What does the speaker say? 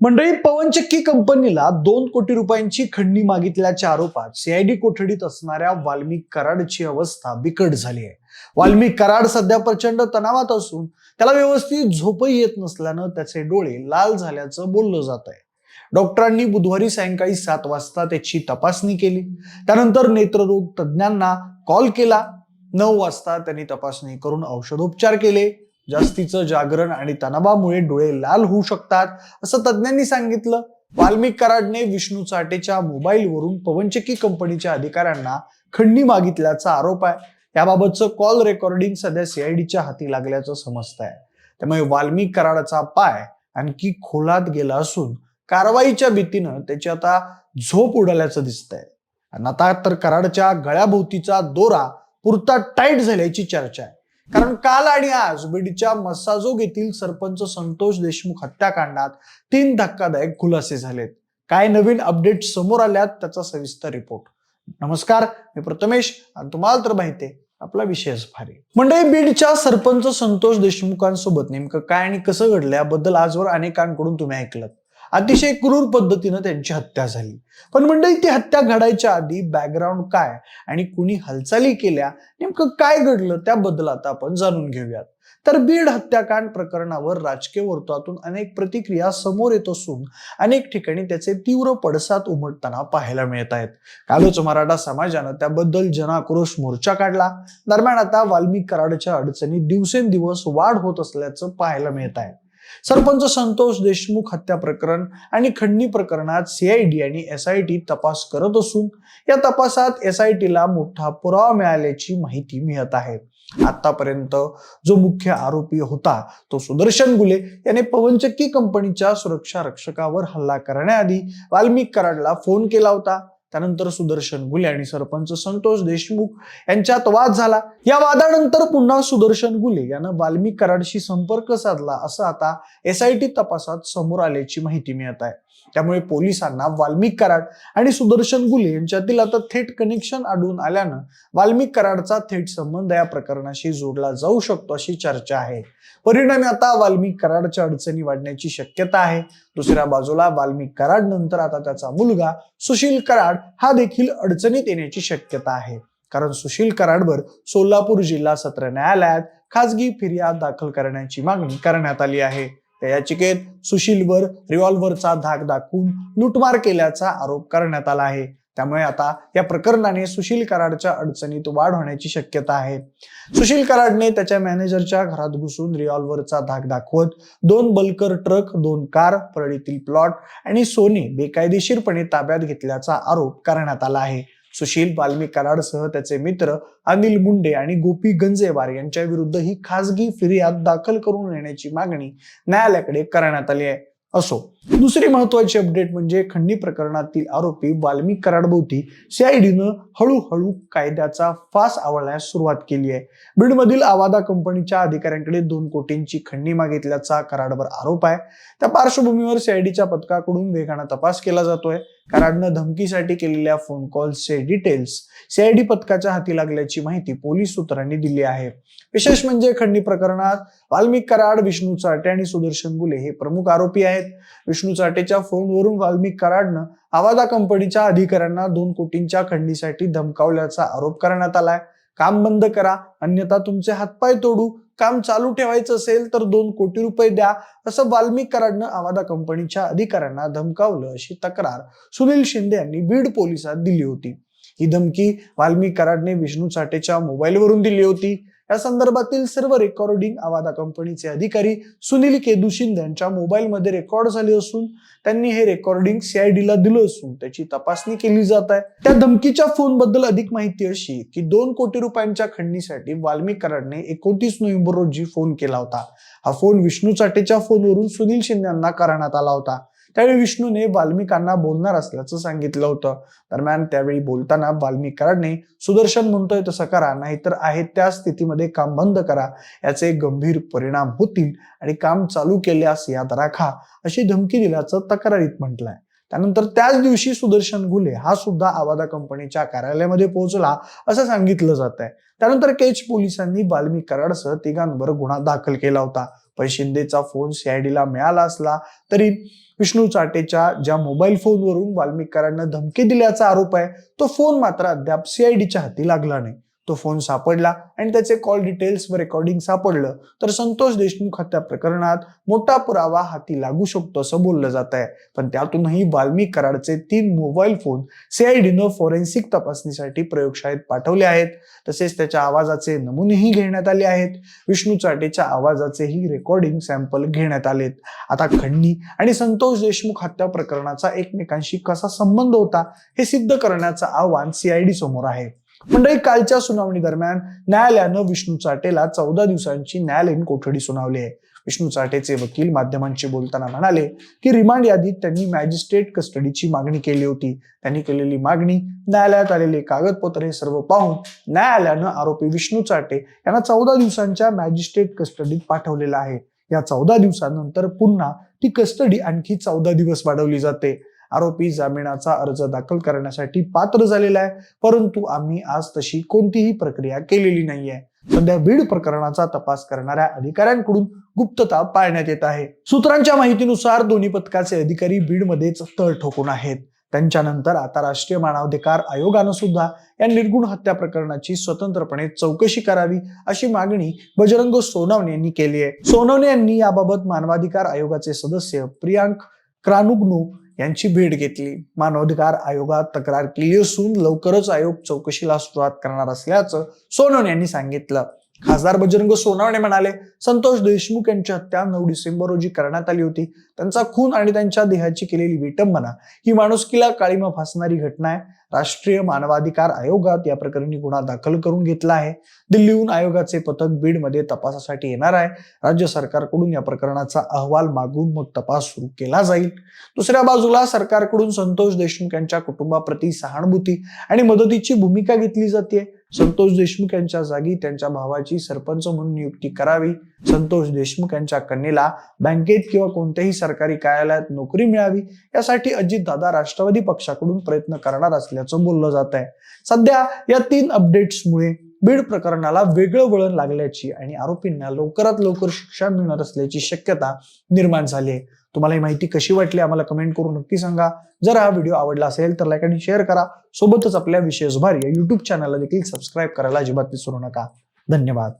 मंडळी पवनचक्की कंपनीला दोन कोटी रुपयांची खंडणी मागितल्याच्या आरोपात सीआयडी कोठडीत असणाऱ्या वाल्मिक कराडची अवस्था बिकट झाली आहे. वाल्मिक कराड सध्या प्रचंड तणावात असून त्याला व्यवस्थित झोपही येत नसल्यानं त्याचे डोळे लाल झाल्याचं बोललं जात आहे. डॉक्टरांनी बुधवारी सायंकाळी सात वाजता त्याची तपासणी केली. त्यानंतर नेत्ररोग तज्ज्ञांना कॉल केला. नऊ वाजता त्यांनी तपासणी करून औषधोपचार केले. जास्तीचं जागरण आणि तणावामुळे डोळे लाल होऊ शकतात असं तज्ज्ञांनी सांगितलं. वाल्मिक कराडने विष्णू चाटेच्या मोबाईलवरून पवनचक्की कंपनीच्या अधिकाऱ्यांना खंडणी मागितल्याचा आरोप आहे. याबाबतचं कॉल रेकॉर्डिंग सध्या सीआयडीच्या हाती लागल्याचं समजत आहे त्यामुळे वाल्मिक कराडाचा पाय आणखी खोलात गेला असून कारवाईच्या भीतीनं त्याची आता झोप उडाल्याचं दिसतंय. आणि आता तर कराडच्या गळ्याभोवतीचा दोरा पुरता टाईट झाल्याची चर्चा आहे. कारण काल आणि आज बीडच्या मसाजोग येथील सरपंच संतोष देशमुख हत्याकांडात तीन धक्कादायक खुलासे झालेत. काय नवीन अपडेट समोर आल्यात त्याचा सविस्तर रिपोर्ट नमस्कार मी प्रथमेश आणि तुम्हाला तर माहिती आपला विषयच भारी. मंडळी बीडच्या सरपंच संतोष देशमुखांसोबत नेमकं काय आणि कसं घडलं याबद्दल आजवर अनेकांकडून तुम्ही ऐकलं अतिशय क्रूर पद्धतीनं त्यांची हत्या झाली. पण मंडळी ती हत्या घडायच्या आधी बॅकग्राऊंड काय आणि कुणी हालचाली केल्या नेमकं काय घडलं त्याबद्दल आता आपण जाणून घेऊयात. तर बीड हत्याकांड प्रकरणावर राजकीय वर्तुळातून अनेक प्रतिक्रिया समोर येत असून अनेक ठिकाणी त्याचे तीव्र पडसाद उमटताना पाहायला मिळत आहेत. कालच मराठा समाजानं त्याबद्दल जनाक्रोश मोर्चा काढला. दरम्यान आता वाल्मिक कराडच्या अडचणी दिवसेंदिवस वाढ होत असल्याचं पाहायला मिळत आहे. सरपंच संतोष देशमुख हत्या प्रकरण आणि खंडणी प्रकरणात सीआयडी आणि एसआयटी तपास करत असून या तपासात एसआयटीला मोठा पुरावा मिळाल्याची माहिती मिळत आहे. आतापर्यंत जो मुख्य आरोपी होता तो सुदर्शन गुले याने पवनचक्की कंपनीच्या सुरक्षा रक्षकावर हल्ला करण्याआधी वाल्मिक कराडला फोन केला होता. त्यानंतर सुदर्शन गुले आणि सरपंच संतोष देशमुख यांच्यात वाद झाला. या वादानंतर पुन्हा सुदर्शन गुले यानं वाल्मिक कराडशी संपर्क साधला असं आता एसआयटी तपासात समोर आल्याची माहिती मिळत आहे. त्यामुळे पोलिसांना वाल्मिक कराड आणि सुदर्शन गुले यांच्यातील आता थेट कनेक्शन आढळून आल्यानं वाल्मिक कराडचा थेट संबंध या प्रकरणाशी जोडला जाऊ शकतो अशी चर्चा आहे. परिणामी आता वाल्मिक कराडच्या अडचणी वाढण्याची शक्यता आहे. दुसऱ्या बाजूला वाल्मिक कराड नंतर आता त्याचा मुलगा सुशील कराड हा देखील अडचणीत येण्याची शक्यता आहे. कारण सुशील कराडवर सोलापूर जिल्हा सत्र न्यायालयात खासगी फिर्याद दाखल करण्याची मागणी करण्यात आली आहे. त्या याचिकेत सुशीलवर रिव्हॉल्व्हरचा धाक दाखवून लुटमार केल्याचा आरोप करण्यात आला आहे. त्यामुळे आता या प्रकरणाने सुशील कराडच्या अडचणीत वाढ होण्याची शक्यता आहे. सुशील कराडने त्याच्या मॅनेजरच्या घरात घुसून रिव्हॉल्व्हरचा धाक दाखवत दोन बल्कर ट्रक दोन कार परळीतील प्लॉट आणि सोने बेकायदेशीरपणे ताब्यात घेतल्याचा आरोप करण्यात आला आहे. सुशील वाल्मिक कराडसह त्याचे मित्र अनिल मुंडे आणि गोपी गंजेवार यांच्या विरुद्ध ही खासगी फिर्याद दाखल करून येण्याची मागणी न्यायालयाकडे करण्यात आली आहे. असो दुसरी महत्वाची अपडेट म्हणजे खंडणी प्रकरणातील आरोपी वाल्मिक कराडभोवती सीआयडीनं हळूहळू कायद्याचा फास आवळण्यास सुरुवात केली आहे. बीडमधील आवादा कंपनीच्या अधिकाऱ्यांकडे दोन कोटींची खंडणी मागितल्याचा कराडवर आरोप आहे. त्या पार्श्वभूमीवर सीआयडीच्या पथकाकडून वेगानं तपास केला जातोय. कराडनं धमकीसाठी केलेल्या फोन कॉल्सचे डिटेल्स सीआयडी पथकाच्या हाती लागल्याची माहिती पोलीस सूत्रांनी दिली आहे. विशेष म्हणजे खंडणी प्रकरणात वाल्मिक कराड विष्णू चाटे आणि सुदर्शन गुले हे प्रमुख आरोपी आहेत. विष्णू चाटेच्या फोनवरून वाल्मिक कराडनं आवादा कंपनीच्या अधिकाऱ्यांना दोन कोटींच्या खंडणीसाठी धमकावल्याचा आरोप करण्यात आलाय. काम बंद करा अन्यथा तुमचे हातपाय तोडू. काम चालू ठेवायचं असेल तर दोन कोटी रुपये द्या असं वाल्मिक कराडनं आवादा कंपनीच्या अधिकाऱ्यांना धमकावलं अशी तक्रार सुनील शिंदे यांनी बीड पोलिसात दिली होती. ही धमकी वाल्मिक कराडने विष्णू चाटेच्या मोबाईलवरून दिली होती. या संदर्भातील सर्व रेकॉर्डिंग आवादा कंपनीचे अधिकारी सुनील केदू शिंदे यांच्या मोबाईलमध्ये रेकॉर्ड झाले असून त्यांनी हे रेकॉर्डिंग सीआयडीला दिलं असून त्याची तपासणी केली जात आहे. त्या धमकीच्या फोनबद्दल अधिक माहिती अशी की दोन कोटी रुपयांच्या खंडणीसाठी वाल्मिक कराडने एकोणतीस नोव्हेंबर रोजी फोन केला होता. हा फोन विष्णू चाटेच्या फोनवरून सुनील शिंदे यांना करण्यात आला होता. त्यावेळी विष्णूने वाल्मिकांना बोलणार असल्याचं सांगितलं होतं. दरम्यान त्यावेळी बोलताना वाल्मिक कराडने सुदर्शन म्हणतोय तसं करा नाहीतर आहे त्या स्थितीमध्ये काम बंद करा. याचे गंभीर परिणाम होतील आणि काम चालू केल्यास याद राखा अशी धमकी दिल्याचं तक्रारीत म्हटलंय. त्यानंतर त्याच दिवशी सुदर्शन गुले हा सुद्धा आवादा कंपनीच्या कार्यालयामध्ये पोहोचला असं सांगितलं जात आहे त्यानंतर केच पोलिसांनी बाल्मी कराडसह तिघांवर गुन्हा दाखल केला होता. पण शिंदेचा फोन सीआयडीला मिळाला असला तरी विष्णू चाटेच्या ज्या मोबाईल फोनवरून वाल्मिक धमकी दिल्याचा आरोप आहे तो फोन मात्र अद्याप सीआयडीच्या हाती लागला नाही. तो फोन सापडला आणि त्याचे कॉल डिटेल्स व रेकॉर्डिंग सापडलं तर संतोष देशमुख हत्या प्रकरणात मोठा पुरावा हाती लागू शकतो असं बोललं जात आहे. पण त्यातूनही वाल्मिक कराडचे तीन मोबाईल फोन सीआयडीनं फॉरेन्सिक तपासणीसाठी प्रयोगशाळेत पाठवले आहेत. तसेच त्याच्या आवाजाचे नमुनेही घेण्यात आले आहेत. विष्णू चाटेच्या आवाजाचेही रेकॉर्डिंग सॅम्पल घेण्यात आलेत. आता खंडणी आणि संतोष देशमुख हत्या प्रकरणाचा एकमेकांशी कसा संबंध होता हे सिद्ध करण्याचं आव्हान सीआयडी समोर आहे. मंडळी कालच्या सुनावणी दरम्यान न्यायालयानं विष्णू चाटेला चौदा दिवसांची न्यायालयीन कोठडी सुनावली आहे. विष्णू चाटेचे वकील माध्यमांशी बोलताना म्हणाले की रिमांड यादीत त्यांनी मॅजिस्ट्रेट कस्टडीची मागणी केली होती. त्यांनी केलेली मागणी न्यायालयात आलेले कागदपत्र हे सर्व पाहून न्यायालयानं आरोपी विष्णू चाटे यांना चौदा दिवसांच्या मॅजिस्ट्रेट कस्टडीत पाठवलेला आहे. या चौदा दिवसानंतर पुन्हा ती कस्टडी आणखी चौदा दिवस वाढवली जाते. आरोपी जामिनाचा अर्ज दाखल करण्यासाठी पात्र झालेला आहे. परंतु आम्ही आज तशी कोणतीही प्रक्रिया केलेली नाहीये. सध्या बीड प्रकरणाचा तपास करणाऱ्या अधिकाऱ्यांकडून गुप्तता पाळण्यात येत आहे. सूत्रांच्या माहितीनुसार दोन्ही पथकाचे अधिकारी बीडमध्येच तळ ठोकून आहेत. त्यांच्यानंतर आता राष्ट्रीय मानवाधिकार आयोगानं सुद्धा या निर्गुण हत्या प्रकरणाची स्वतंत्रपणे चौकशी करावी अशी मागणी बजरंग सोनवणे यांनी केली आहे. सोनवणे यांनी याबाबत मानवाधिकार आयोगाचे सदस्य प्रियांक क्रानुग्नू यांची भेट घेतली. मानवाधिकार आयोगात तक्रार केली असून लवकरच आयोग चौकशीला सुरुवात करणार असल्याचं सोनवणे यांनी सांगितलं. खासदार बजरंग सोनवणे म्हणाले संतोष देशमुख यांची हत्या नऊ डिसेंबर रोजी करण्यात आली होती. त्यांचा खून आणि त्यांच्या देहाची केलेली विटंबना ही माणुसकीला काळीमा फासणारी घटना आहे. राष्ट्रीय मानवाधिकार आयोगात या प्रकरणी गुन्हा दाखल करून घेतला आहे. दिल्लीहून आयोगाचे पथक बीडमध्ये तपासासाठी येणार आहे. राज्य सरकारकडून या प्रकरणाचा अहवाल मागून मग तपास सुरू केला जाईल. दुसऱ्या बाजूला सरकारकडून संतोष देशमुख यांच्या कुटुंबाप्रती सहानुभूती आणि मदतीची भूमिका घेतली जाते संतोष देशमुख यांच्या जागी त्यांच्या भावाची सरपंच म्हणून नियुक्ती करावी. संतोष देशमुख यांच्या कन्येला बँकेत किंवा कोणत्याही सरकारी कार्यालयात नोकरी मिळावी. यासाठी अजितदादा राष्ट्रवादी पक्षाकडून प्रयत्न करणार असल्याचं बोललं जात आहे सध्या या तीन अपडेट्समुळे बीड प्रकरणाला वेगळं वळण लागल्याची आणि आरोपींना लवकरात लवकर शिक्षा मिळणार असल्याची शक्यता निर्माण झाली आहे. तुम्हाला ही माहिती कशी वाटली आम्हाला कमेंट करून नक्की सांगा. जर हा व्हिडिओ आवडला असेल तर लाईक आणि शेअर करा. सोबतच आपल्या विशेष भारी या युट्यूब चॅनलला देखील सबस्क्राईब करायला अजिबात विसरू नका. धन्यवाद.